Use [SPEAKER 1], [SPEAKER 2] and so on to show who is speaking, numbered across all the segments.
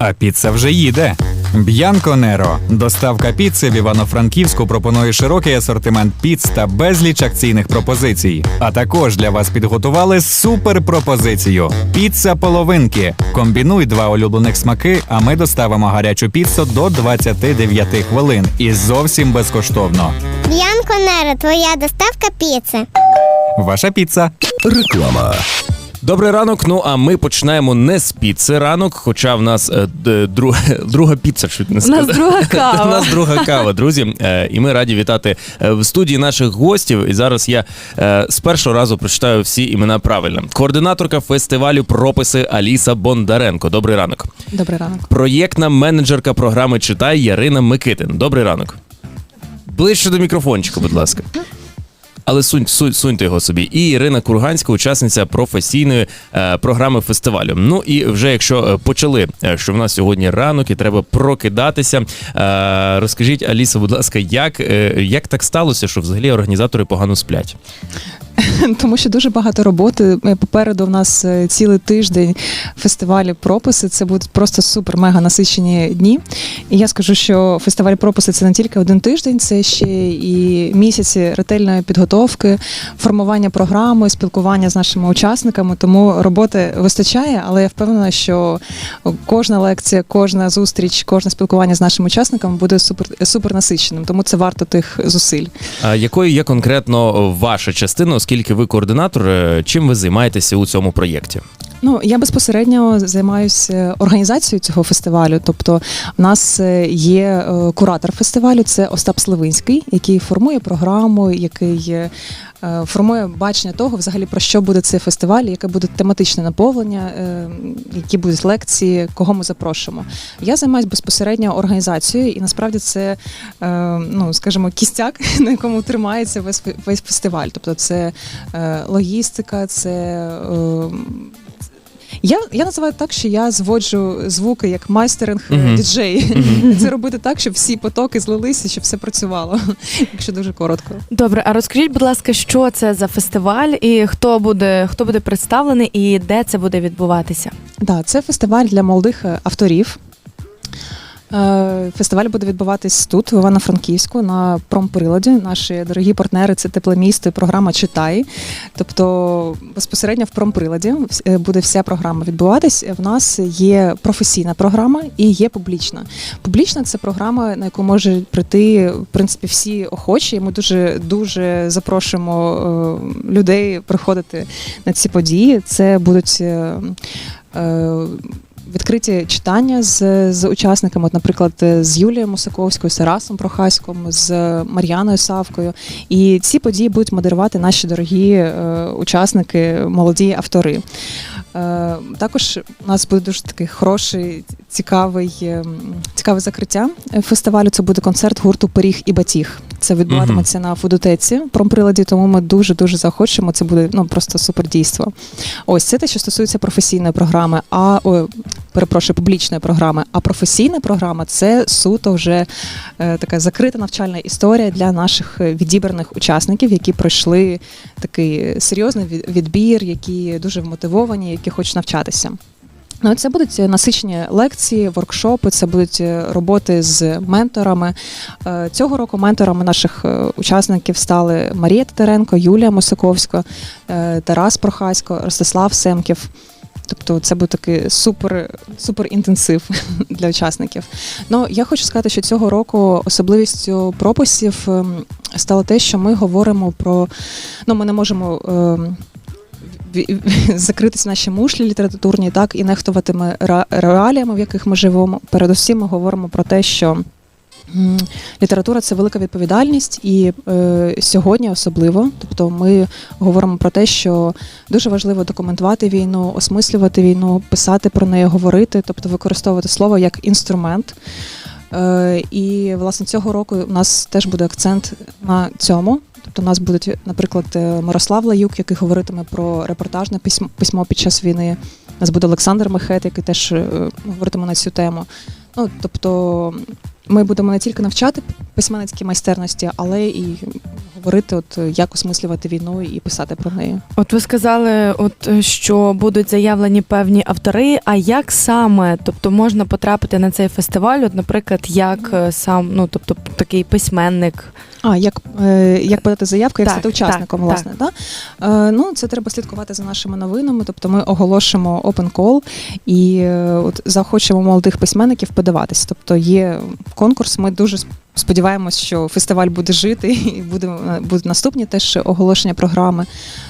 [SPEAKER 1] А піца вже їде. Б'янко Неро. Доставка піци в Івано-Франківську пропонує широкий асортимент піц та безліч акційних пропозицій. А також для вас підготували супер пропозицію: піца половинки. Комбінуй два улюблених смаки, а ми доставимо гарячу піцу до 29 хвилин і зовсім безкоштовно.
[SPEAKER 2] Б'янко Неро, твоя доставка піци.
[SPEAKER 1] Ваша піца.
[SPEAKER 3] Реклама.
[SPEAKER 4] Добрий ранок. Ну а ми починаємо не з піци ранок, хоча в нас е, д- друга, друга піца, чуть не
[SPEAKER 5] У нас друга кава.
[SPEAKER 4] У нас друга кава, друзі. Е, І ми раді вітати е, в студії наших гостів. І зараз я е, з першого разу прочитаю всі імена правильно. Координаторка фестивалю прописи Аліса Бондаренко. Добрий ранок.
[SPEAKER 5] Добрий ранок.
[SPEAKER 4] Проєктна менеджерка програми Читай Ярина Микитин. Добрий ранок. Ближче до мікрофончика, будь ласка. Але сунь, сунь, суньте його собі. І Ірина Курганська, учасниця професійної е, програми фестивалю. Ну і вже якщо е, почали, е, що в нас сьогодні ранок і треба прокидатися. Е, розкажіть, Аліса, будь ласка, як, е, як так сталося, що взагалі організатори погано сплять?
[SPEAKER 5] Тому що дуже багато роботи. Е, Попереду в нас е, цілий тиждень фестивалі прописи. Це будуть просто супер мега насичені дні. І я скажу, що фестиваль прописи це не тільки один тиждень, це ще і місяці ретельної підготовки, формування програми, спілкування з нашими учасниками. Тому роботи вистачає, але я впевнена, що кожна лекція, кожна зустріч, кожне спілкування з нашими учасниками буде супер супер насиченим. Тому це варто тих зусиль.
[SPEAKER 4] А якою є конкретно ваша частина, оскільки ви координатор, чим ви займаєтеся у цьому проєкті?
[SPEAKER 5] Ну я безпосередньо займаюся організацією цього фестивалю. Тобто, в нас е, є е, куратор фестивалю, це Остап Сливинський, який формує програму, який е, формує бачення того, взагалі про що буде цей фестиваль, яке буде тематичне наповнення, які будуть лекції, кого ми запрошуємо. Я займаюся безпосередньо організацією, і насправді це, ну скажімо, кістяк, на якому тримається весь весь фестиваль. Тобто, це логістика, це. Я, я називаю так, що я зводжу звуки як майстеринг е,
[SPEAKER 4] Мгм.
[SPEAKER 5] діджей. Це робити так, щоб всі потоки злилися, щоб все працювало. Якщо дуже коротко.
[SPEAKER 6] Добре, а розкажіть, будь ласка, що це за фестиваль і хто буде, хто буде представлений і де це буде відбуватися?
[SPEAKER 5] Да, це фестиваль для молодих е, авторів. Е, Фестиваль буде відбуватись тут, в Івано-Франківську, на промприладі. Наші дорогі партнери це тепле місто і програма Читай. Тобто безпосередньо в промприладі е, буде вся програма відбуватись. В нас є професійна програма і є публічна. Публічна це програма, на яку можуть прийти в принципі всі охочі. Ми дуже дуже запрошуємо е, людей приходити на ці події. Це будуть. Е, е, Відкриті читання з, з учасниками, от, наприклад, з Юлією Мусаковською, з Тарасом Прохаськом, з Мар'яною Савкою. І ці події будуть модерувати наші дорогі е, учасники, молоді автори. Е, також у нас буде дуже такий хороший, цікавий, е, цікаве закриття фестивалю. Це буде концерт гурту Пиріг і Батіг. Це відбуватиметься на фудотеці промприладі, тому ми дуже дуже захочемо. Це буде ну просто супер дійство. Ось це те, що стосується професійної програми. А о, перепрошую, публічної програми. А професійна програма це суто вже е, така закрита навчальна історія для наших е, відібраних учасників, які пройшли такий серйозний від- відбір, які дуже вмотивовані, які хочуть навчатися. Ну, це будуть насичені лекції, воркшопи, це будуть е, роботи з менторами. Е, Цього року менторами наших е, учасників стали Марія Татаренко, Юлія Мосиковська, е, Тарас Прохасько, Ростислав Семків. Тобто це був такий супер, супер інтенсив для учасників. Ну я хочу сказати, що цього року особливістю прописів ем, стало те, що ми говоримо про ну ми не можемо. В наші мушлі літературні, так і нехтуватиме реаліями, в яких ми живемо. Передусім, ми говоримо про те, що література це велика відповідальність, і е, сьогодні особливо. Тобто, ми говоримо про те, що дуже важливо документувати війну, осмислювати війну, писати про неї, говорити, тобто використовувати слово як інструмент. Е, і власне цього року у нас теж буде акцент на цьому. Тобто, у нас будуть, наприклад, е, Мирослав Лаюк, який говоритиме про репортажне письмо, письмо під час війни. У нас буде Олександр Мехет, який теж е, говоритиме на цю тему. Ну, тобто, ми будемо не тільки навчати письменницькій майстерності, але і говорити, от як осмислювати війну і писати про неї.
[SPEAKER 6] От ви сказали, от що будуть заявлені певні автори. А як саме, тобто можна потрапити на цей фестиваль? От, наприклад, як е, сам, ну тобто такий письменник.
[SPEAKER 5] А як, е, як подати заявку, як
[SPEAKER 6] Так,
[SPEAKER 5] стати учасником,
[SPEAKER 6] так,
[SPEAKER 5] власне, так. Е, ну це треба слідкувати за нашими новинами. Тобто ми оголошимо open call і е, от заохочуємо молодих письменників подаватись. Тобто є конкурс. Ми дуже сподіваємось, що фестиваль буде жити і буде будуть наступні теж оголошення програми.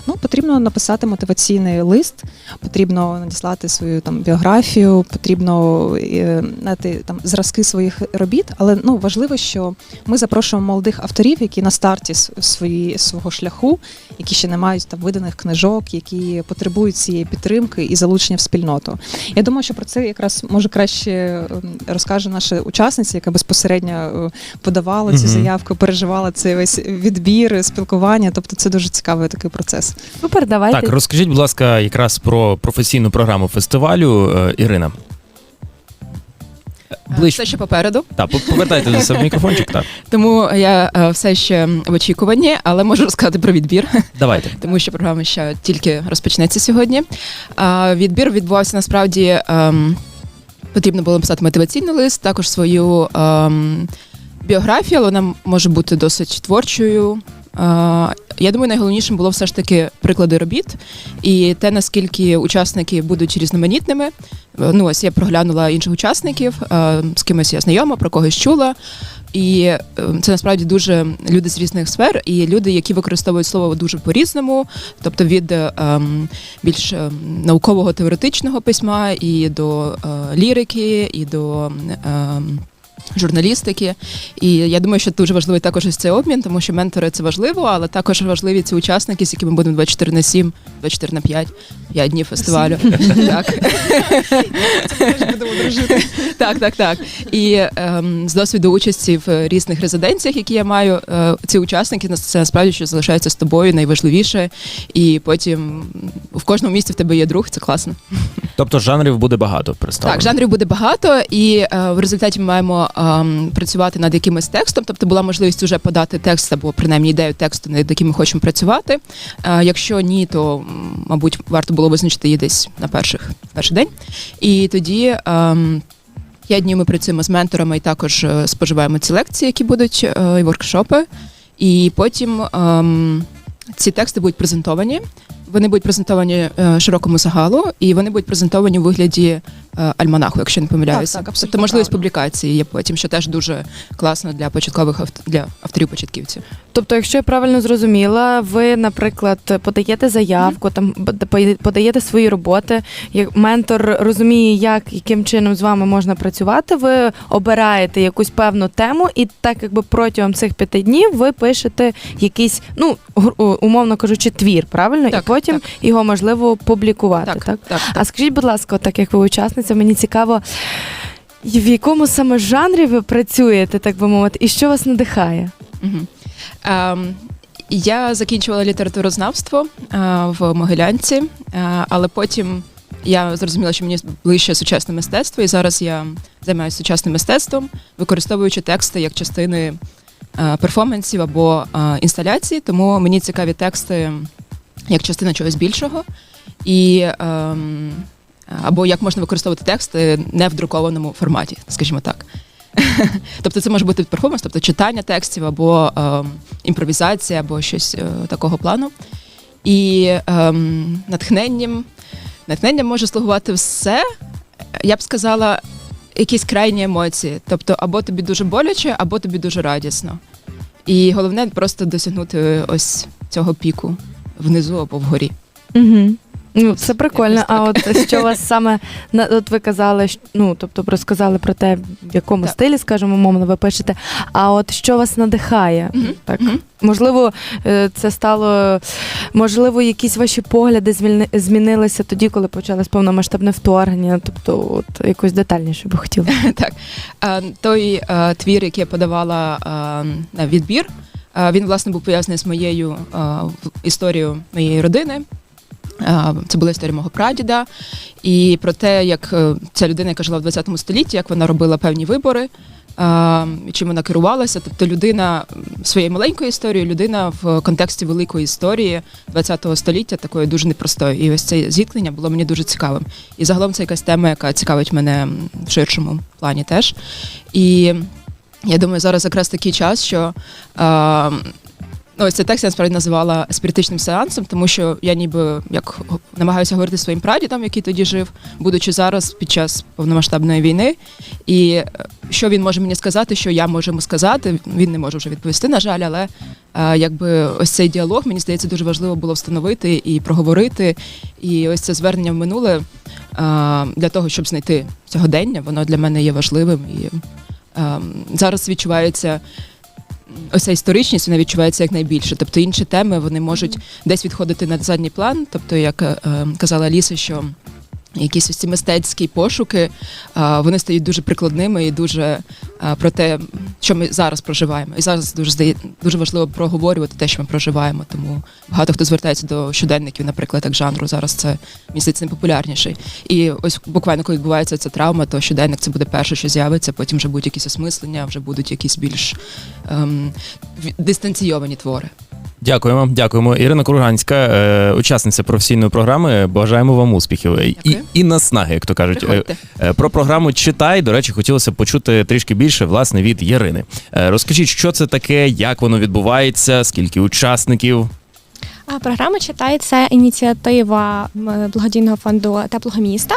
[SPEAKER 5] Ну потрібно написати мотиваційний лист, потрібно надіслати свою там біографію, потрібно е, знати там зразки своїх робіт. Але ну важливо, що ми запрошуємо молодих авторів, які на старті свої свого шляху, які ще не мають там виданих книжок, які потребують цієї підтримки і залучення в спільноту. Я думаю, що про це якраз може краще ем, розкаже наша учасниця, яка безпосередньо е, подавала цю заявку, переживала цей весь відбір, спілкування. Тобто, це дуже цікавий такий процес.
[SPEAKER 6] Супер, давайте.
[SPEAKER 4] Так, розкажіть, будь ласка, якраз про професійну програму фестивалю, е, Ірина. Ближче.
[SPEAKER 7] Все ще попереду,
[SPEAKER 4] Так, повертайте до себе мікрофончик. Так,
[SPEAKER 7] тому я е, все ще в очікуванні, але можу розказати про відбір,
[SPEAKER 4] давайте.
[SPEAKER 7] тому що програма ще тільки розпочнеться сьогодні. А, Відбір відбувався насправді. ем, Потрібно було написати мотиваційний лист, також свою ем, біографію, але вона може бути досить творчою. Е, я думаю, найголовнішим було все ж таки приклади робіт і те, наскільки учасники будуть різноманітними. Е, Ну, ось я проглянула інших учасників, е, з кимось я знайома, про когось чула. І е, це насправді дуже люди з різних сфер, і люди, які використовують слово дуже по-різному, тобто від е, ем, більш наукового теоретичного письма і до е, лірики, і до ем, журналістики. І я думаю, що дуже важливий також ось цей обмін, тому що ментори це важливо, але також важливі ці учасники, з якими будемо 24 на 7, 24 на 5, 5 днів фестивалю. Так. Так, так, так. І ем, з досвіду участі в різних резиденціях, які я маю, е, ці учасники це насправді що залишаються з тобою найважливіше. І потім в кожному місці в тебе є друг, це класно.
[SPEAKER 4] Тобто жанрів буде багато представлено.
[SPEAKER 7] Так, жанрів буде багато, і е, в результаті ми маємо ем, працювати над якимось текстом. Тобто була можливість вже подати текст або принаймні ідею тексту, над яким ми хочемо працювати. Е, якщо ні, то мабуть варто було визначити її десь на перших перший день. І тоді. Ем, П'ять днів ми працюємо з менторами і також е, споживаємо ці лекції, які будуть е, і воркшопи. І потім ем, ці тексти будуть презентовані. Вони будуть презентовані е, широкому загалу, і вони будуть презентовані у вигляді альманаху, якщо не помиляюся.
[SPEAKER 5] Так, так, абсолютно
[SPEAKER 7] тобто можливість
[SPEAKER 5] правильно.
[SPEAKER 7] публікації є потім, що теж дуже класно для початкових авт- для авторів-початківців.
[SPEAKER 6] Тобто, якщо я правильно зрозуміла, ви, наприклад, подаєте заявку, там б- подаєте свої роботи. Як ментор розуміє, як яким чином з вами можна працювати. Ви обираєте якусь певну тему, і так якби протягом цих п'яти днів ви пишете якийсь, ну гру- умовно кажучи, твір, правильно?
[SPEAKER 7] Так,
[SPEAKER 6] і потім
[SPEAKER 7] так.
[SPEAKER 6] його можливо публікувати. Так,
[SPEAKER 7] так, так.
[SPEAKER 6] А скажіть, будь ласка, так як ви учасниця, мені цікаво. В якому саме жанрі ви працюєте, так би мовити, і що вас надихає?
[SPEAKER 7] Ем, я закінчувала літературознавство е, в Могилянці, е, але потім я зрозуміла, що мені ближче сучасне мистецтво, і зараз я займаюся сучасним мистецтвом, використовуючи тексти як частини е, перформансів або е, інсталяцій. Тому мені цікаві тексти як частина чогось більшого. І ем, або як можна використовувати тексти не в друкованому форматі, скажімо так. Тобто це може бути перформанс, тобто читання текстів або ем, імпровізація, або щось е, такого плану. І ем, натхненням, натхненням може слугувати все. Я б сказала, якісь крайні емоції. Тобто, або тобі дуже боляче, або тобі дуже радісно. І головне просто досягнути ось цього піку внизу або вгорі.
[SPEAKER 6] Угу. Ну, це прикольно. А от що у вас саме на от ви казали, що- ну тобто розказали про те, в якому
[SPEAKER 7] Так.
[SPEAKER 6] стилі, скажімо, мовно, ви пишете. А от що вас надихає?
[SPEAKER 7] Мгм.
[SPEAKER 6] Так
[SPEAKER 7] Мгм.
[SPEAKER 6] можливо, е, це стало можливо, якісь ваші погляди звільни- змінилися тоді, коли почалось повномасштабне вторгнення. Тобто, от якось детальніше би хотіла.
[SPEAKER 7] так. Той е, твір, який я подавала е, на відбір, Е, Він, власне, був пов'язаний з моєю е, в- історією моєї родини. Це була історія мого прадіда, і про те, як е, ця людина, яка жила в 20 столітті, як вона робила певні вибори, чим вона керувалася. Тобто людина своєю маленькою історією, людина в контексті великої історії 20 століття, такої дуже непростої. І ось це зіткнення було мені дуже цікавим. І загалом це якась тема, яка цікавить мене в ширшому плані теж. І я думаю, зараз якраз такий час, що. Ось цей текст я насправді називала спіритичним сеансом, тому що я ніби як намагаюся говорити своїм прадідом, який тоді жив, будучи зараз під час повномасштабної війни. І е, що він може мені сказати, що я можу йому сказати, він не може вже відповісти, на жаль, але е, якби ось цей діалог, мені здається, дуже важливо було встановити і проговорити. І ось це звернення в минуле е, для того, щоб знайти сьогодення, воно для мене є важливим. І е, зараз відчувається ось ця історичність вона відчувається як найбільше. Тобто інші теми вони можуть десь відходити на задній план. Тобто, як е, е, казала Ліса, що якісь ці мистецькі пошуки вони стають дуже прикладними і дуже про те, що ми зараз проживаємо. І зараз дуже здає, дуже важливо проговорювати те, що ми проживаємо. Тому багато хто звертається до щоденників, наприклад, як жанру. Зараз це здається найпопулярніший. І ось буквально коли відбувається ця травма, то щоденник це буде перше, що з'явиться. Потім вже будуть якісь осмислення, вже будуть якісь більш ем, дистанційовані твори.
[SPEAKER 4] Дякуємо, дякуємо. Ірина Курганська, е, учасниця професійної програми. Бажаємо вам успіхів і, і наснаги, як то кажуть.
[SPEAKER 7] Приходьте.
[SPEAKER 4] Е, Про програму читай. До речі, хотілося б почути трішки більше власне від Ярини. Е, Розкажіть, що це таке, як воно відбувається, скільки учасників.
[SPEAKER 8] Програма читай це ініціатива благодійного фонду теплого міста.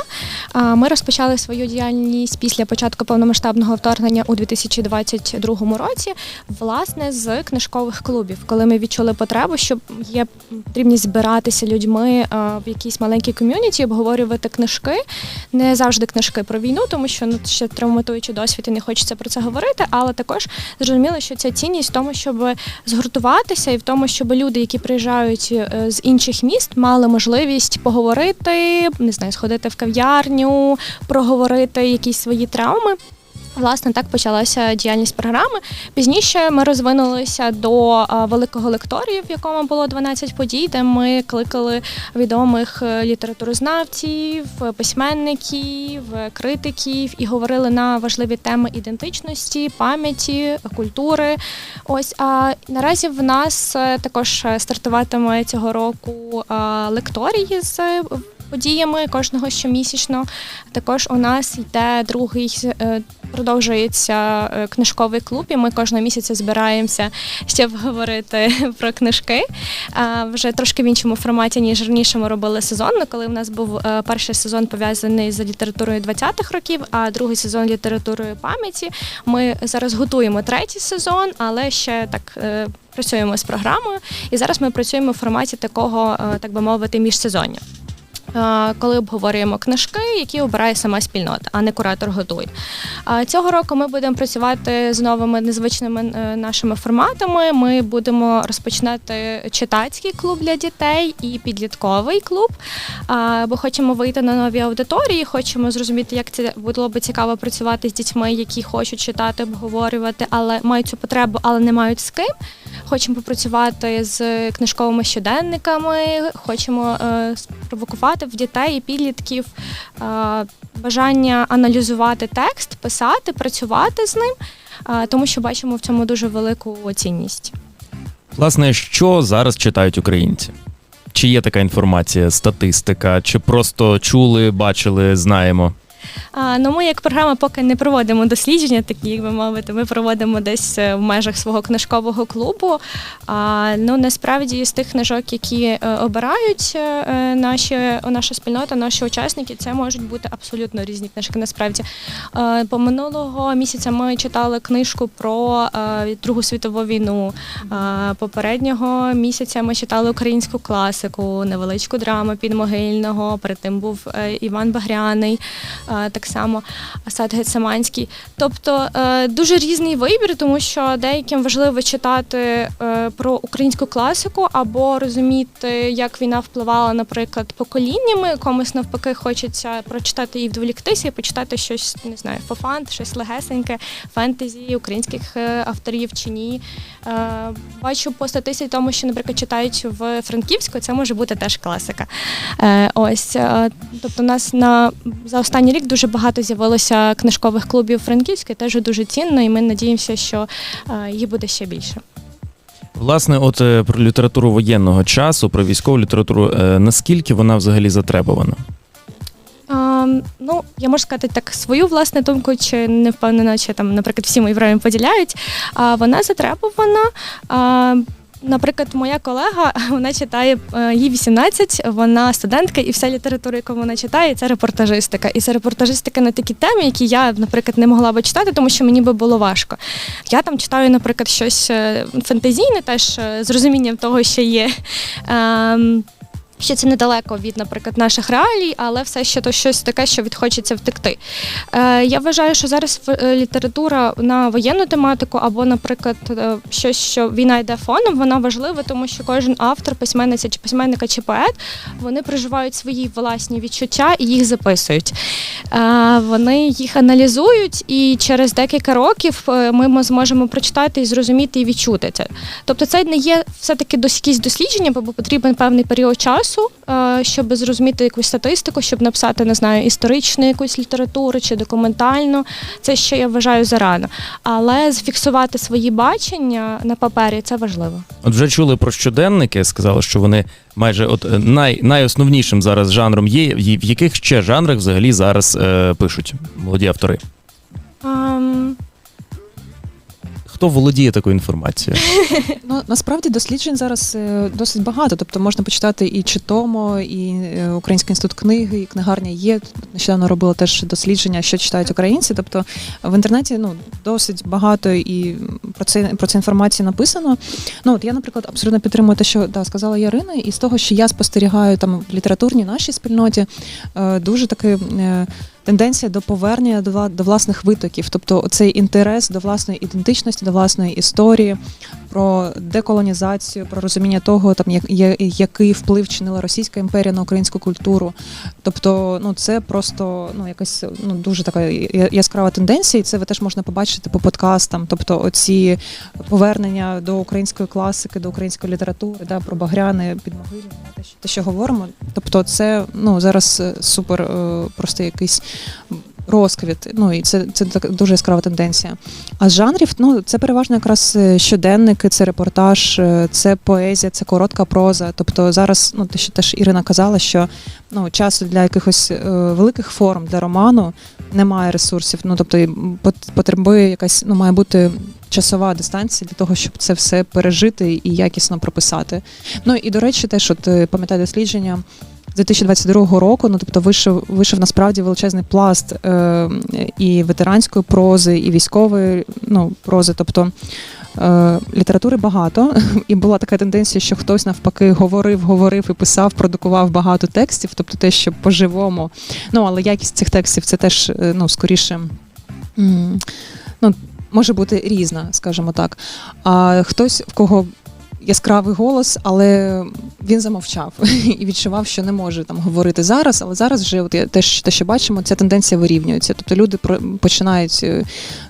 [SPEAKER 8] Ми розпочали свою діяльність після початку повномасштабного вторгнення у 2022 році, власне, з книжкових клубів, коли ми відчули потребу, що є потрібність збиратися людьми в якійсь маленькій ком'юніті, обговорювати книжки. Не завжди книжки про війну, тому що ну ще травматуючий досвід і не хочеться про це говорити, але також зрозуміло, що ця цінність в тому, щоб згуртуватися, і в тому, щоб люди, які приїжджають е, з інших міст, мали можливість поговорити, не знаю, сходити в кав'ярню, проговорити якісь свої травми. Власне, так почалася діяльність програми. Пізніше ми розвинулися до великого лекторію, в якому було 12 подій, де ми кликали відомих е, літературознавців, письменників, критиків і говорили на важливі теми ідентичності, пам'яті, культури. Ось а наразі в нас е, також е, стартуватиме цього року лекторії з е, подіями кожного щомісячно. Також у нас йде другий е, продовжується е, книжковий клуб, і ми кожного місяця збираємося, щоб говорити про книжки. Вже трошки в іншому форматі, ніж раніше ми робили сезонно, коли в нас був е, перший сезон пов'язаний з літературою 20-х років, а другий сезон літературою пам'яті. Ми зараз готуємо третій сезон, але ще так. Працюємо з програмою, і зараз ми працюємо в форматі такого, так би мовити, міжсезоння. Коли обговорюємо книжки, які обирає сама спільнота, а не куратор готує. Цього року ми будемо працювати з новими незвичними е, нашими форматами. Ми будемо розпочинати читацький клуб для дітей і підлітковий клуб. Бо хочемо вийти на нові аудиторії, хочемо зрозуміти, як це було би цікаво працювати з дітьми, які хочуть читати, обговорювати, але мають цю потребу, але не мають з ким. Хочемо попрацювати з книжковими щоденниками, хочемо е, спровокувати в дітей і підлітків е, бажання аналізувати текст, писати, працювати з ним, е, тому що бачимо в цьому дуже велику цінність.
[SPEAKER 4] Власне, що зараз читають українці? Чи є така інформація, статистика, чи просто чули, бачили, знаємо?
[SPEAKER 8] А, ну, ми як програма поки не проводимо дослідження, такі, як би мовити, ми проводимо десь е, в межах свого книжкового клубу. А, ну, насправді з тих книжок, які е, обирають е, наші, наша спільнота, наші учасники, це можуть бути абсолютно різні книжки. Насправді. По минулого місяця ми читали книжку про Другу світову війну. Попереднього місяця ми читали українську класику, невеличку драму підмогильного. Перед тим був Іван Багряний. Е, так само Асад Гецеманський. Тобто е, дуже різний вибір, тому що деяким важливо читати е, про українську класику або розуміти, як війна впливала, наприклад, поколіннями. Комусь навпаки хочеться прочитати і вдоволіктися, і почитати щось, не знаю, фофант, щось легесеньке, фентезі українських авторів чи ні. Бачу по статистиці тому, що, наприклад, читають в Франківську, це може бути теж класика. Ось, тобто, у нас на за останній рік дуже багато з'явилося книжкових клубів Франківська, теж дуже цінно, і ми надіємося, що е, їх буде ще більше.
[SPEAKER 4] Власне, от е, про літературу воєнного часу, про військову літературу, е, наскільки вона взагалі затребувана?
[SPEAKER 8] А, ну, я можу сказати так свою власне думку, чи не впевнена, чи там, наприклад, всі мої брати поділяють. А, вона затребувана. Наприклад, моя колега вона читає е, їй 18, вона студентка, і вся література, яку вона читає, це репортажистика. І це репортажистика на такі теми, які я, наприклад, не могла би читати, тому що мені би було важко. Я там читаю, наприклад, щось фентезійне, фантазійне, теж е, з розумінням того, що є. Що це недалеко від, наприклад, наших реалій, але все ще то щось таке, що відхочеться втекти. Е, я вважаю, що зараз е, література на воєнну тематику, або, наприклад, е, щось, що війна йде фоном, вона важлива, тому що кожен автор, письменниця чи письменника чи поет, вони проживають свої власні відчуття і їх записують. Вони їх аналізують, і через декілька років ми зможемо прочитати і зрозуміти і відчути це. Тобто, це не є все-таки дос- якісь дослідження, бо потрібен певний період часу, е, щоб зрозуміти якусь статистику, щоб написати, не знаю, історичну якусь літературу чи документальну. Це ще я вважаю зарано. Але зафіксувати свої бачення на папері це важливо.
[SPEAKER 4] От вже чули про щоденники, сказали, що вони майже от е, най, найосновнішим зараз жанром є. В яких ще жанрах взагалі зараз е, пишуть молоді автори? Хто володіє такою інформацією?
[SPEAKER 5] Ну насправді досліджень зараз е, досить багато. Тобто можна почитати і Читомо, і е, Український інститут книги, і книгарня є. Нещодавно робила теж дослідження, що читають українці. Тобто в інтернеті ну досить багато і про це про це інформації написано. Ну от я, наприклад, абсолютно підтримую те, що да, сказала Ярина, і з того, що я спостерігаю там в літературній нашій спільноті, е, дуже таки. Тенденція до повернення до, до власних витоків, тобто цей інтерес до власної ідентичності, до власної історії, про деколонізацію, про розуміння того, там як, який вплив чинила Російська імперія на українську культуру. Тобто, ну це просто ну якась ну дуже така яскрава тенденція, і це ви теж можна побачити по подкастам. Тобто, оці повернення до української класики, до української літератури, да, про те, що те, що говоримо. Тобто, це ну зараз е, супер е, просто якийсь розквіт. Ну і це, це дуже яскрава тенденція. А з жанрів, ну це переважно якраз е, щоденники, це репортаж, е, це поезія, це коротка проза. Тобто зараз, ну те, що теж Ірина казала, що ну часу для якихось е, великих форм для роману немає ресурсів. Ну тобто потребує якась, ну має бути. Часова дистанція для того, щоб це все пережити і якісно прописати. Ну і до речі, теж от е, пам'ятаю дослідження 2022 року. Ну тобто вийшов вийшов насправді величезний пласт е, і ветеранської прози, і військової ну, прози. Тобто е, літератури багато, і була така тенденція, що хтось навпаки говорив, говорив і писав, продукував багато текстів, тобто те, що по-живому. Ну але якість цих текстів це теж е, ну скоріше. Ну, може бути різна, скажімо так. А хтось, в кого яскравий голос, але він замовчав і відчував, що не може там говорити зараз. Але зараз вже от я теж те, що бачимо, ця тенденція вирівнюється. Тобто люди починають е,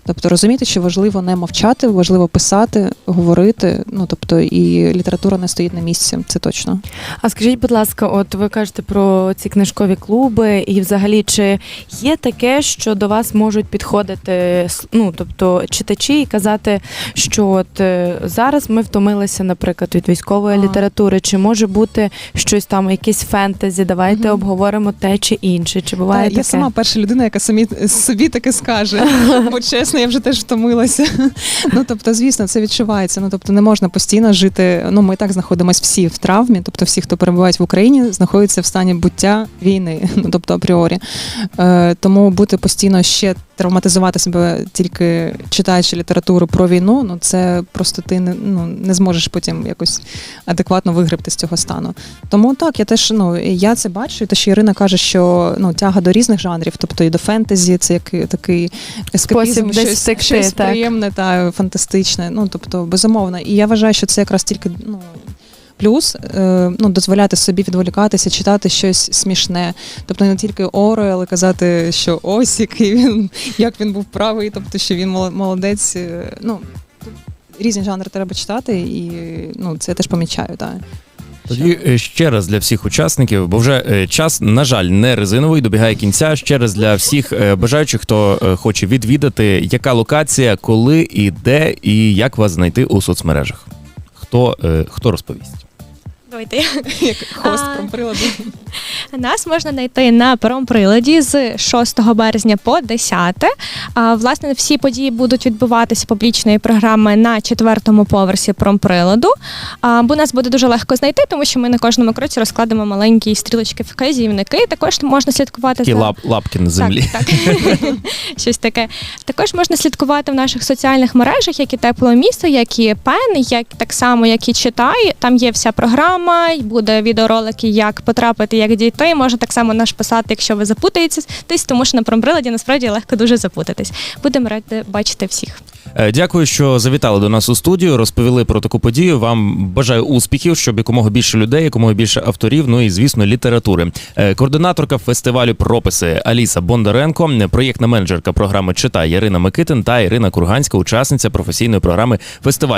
[SPEAKER 5] тобто, розуміти, що важливо не мовчати, важливо писати, говорити. Ну тобто, і література не стоїть на місці, це точно.
[SPEAKER 6] А скажіть, будь ласка, от ви кажете про ці книжкові клуби, і взагалі чи є таке, що до вас можуть підходити ну, тобто читачі і казати, що от е, зараз ми втомилися, наприклад, від військової
[SPEAKER 5] А.
[SPEAKER 6] літератури, чи може бути щось там, якісь фентезі, давайте
[SPEAKER 5] Мгм.
[SPEAKER 6] обговоримо те чи інше. Чи буває
[SPEAKER 5] Та,
[SPEAKER 6] таке?
[SPEAKER 5] я сама перша людина, яка самі собі таке скаже. Бо чесно, я вже теж втомилася. Ну тобто, звісно, це відчувається. Ну тобто, не можна постійно жити. Ну, ми так знаходимося всі в травмі. Тобто, всі, хто перебувають в Україні, знаходяться в стані буття війни. Ну тобто апріорі. Е, тому бути постійно ще травматизувати себе тільки читаючи літературу про війну, ну це просто ти не, ну, не зможеш потім якось адекватно вигребти з цього стану. Тому так, я теж ну я це бачу, і те, що Ірина каже, що ну тяга до різних жанрів, тобто і до фентезі, це як такий ескапізм,
[SPEAKER 6] Спосіб
[SPEAKER 5] щось,
[SPEAKER 6] втекти,
[SPEAKER 5] щось
[SPEAKER 6] так.
[SPEAKER 5] приємне та фантастичне. Ну тобто, безумовно. І я вважаю, що це якраз тільки ну. Плюс е, ну, дозволяти собі відволікатися, читати щось смішне. Тобто не тільки Орел, казати, що ось який він, як він був правий, тобто що він молодець. е, Ну, різні жанри треба читати, і ну, це я теж помічаю. Так.
[SPEAKER 4] Тоді е, ще раз для всіх учасників, бо вже час, на жаль, не резиновий, добігає кінця. Ще раз для всіх бажаючих, хто хоче відвідати, яка локація, коли і де, і як вас знайти у соцмережах. Хто, е, хто розповість?
[SPEAKER 8] Давайте.
[SPEAKER 5] Як хост
[SPEAKER 8] А.
[SPEAKER 5] про.
[SPEAKER 8] Нас можна знайти на промприладі з 6 березня по 10. А, власне, всі події будуть відбуватися публічної програми на четвертому поверсі промприладу. А, бо нас буде дуже легко знайти, тому що ми на кожному кроці розкладемо маленькі стрілочки вказівники. Також можна слідкувати
[SPEAKER 4] Такі
[SPEAKER 8] за
[SPEAKER 4] лап, лапки на землі.
[SPEAKER 8] Так, так. Щось таке. Також можна слідкувати в наших соціальних мережах, як і тепле місто, як і пен, як так само, як і читай. Там є вся програма, і буде відеоролики, як потрапити, як дійти. Можна так само наш писати, якщо ви запутаєтесь, тому що на промприладі насправді легко дуже запутатись. Будемо раді бачити всіх.
[SPEAKER 4] Е, Дякую, що завітали до нас у студію, розповіли про таку подію. Вам бажаю успіхів, щоб якомога більше людей, якомога більше авторів, ну і звісно, літератури. Е, Координаторка фестивалю прописи Аліса Бондаренко, проєктна менеджерка програми Читай Ірина Микитин та Ірина Курганська, учасниця професійної програми фестивалю.